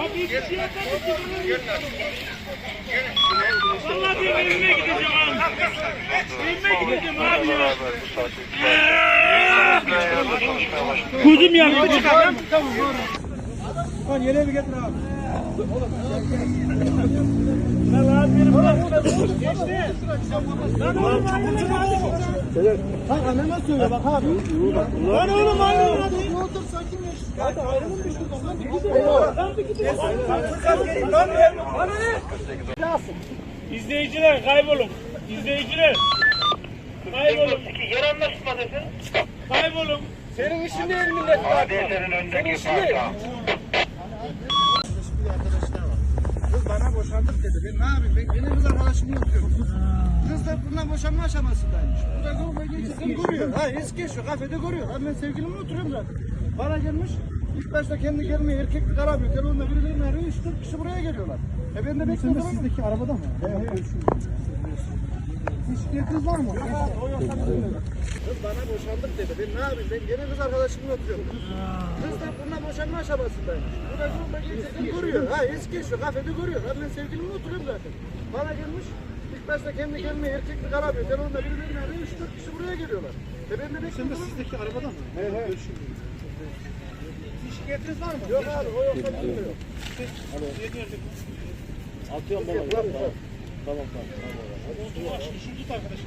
Abi hiçbir şey yok. Vallahi bir evime gideceğim abi. Evime gideceğim abi ya. Gözüm yanıyor. Lan yeni bir getir abi. Lan abi benim. Geçti. Lan oğlum abi. Bak anneme söyle bak abi. Lan oğlum ayrılın hadi. Ne otur sakinleş. Hadi ayrılın bir şuradan. İzleyiciler kaybolun. İzleyiciler. Kaybolun. Yer anlaşmadasın. Kaybolun. Senin işin değil millet. ADS'nin öndeki parka. Kız bana boşandık dedi. Ben ne yapayım? Ben yine kız arkadaşımla oturuyorum. Kız da bundan boşanma aşamasındaymış. Bu da yolda geçirken görüyor. Ha eski şu kafede görüyor. Ha ben sevgilimle oturuyorum zaten. Bana gelmiş. İlk başta kendi gelmiyor. Erkeklik aramıyor. Telefonda birilerini arıyor. Üç dört kişi buraya geliyorlar. E ben de bekliyorum. Sizdeki arabada mı? Evet. Kız var mı? Kız bana boşandık dedi. Ben ne yapayım? Ben gene kız arkadaşımla oturuyorum. Kız da bundan boşanma aşamasındaymış. Bu da yolda geçirken görüyor. Ha eski şu kafede görüyor. Ha ben sevgilimle oturuyorum zaten. Bana gelmiş. İlk başta kendi gelmiyor. Erkeklik aramıyor. Telefonda birilerini arıyor. Üç dört kişi buraya geliyorlar. E ben de bekliyorum. Sen de sizdeki arabada mı? Evet. evet. Şikayetiniz var mı? Yok abi o yoksa bilmiyor. Atıyorum bana. Tamam tamam. Şunu tut arkadaşım.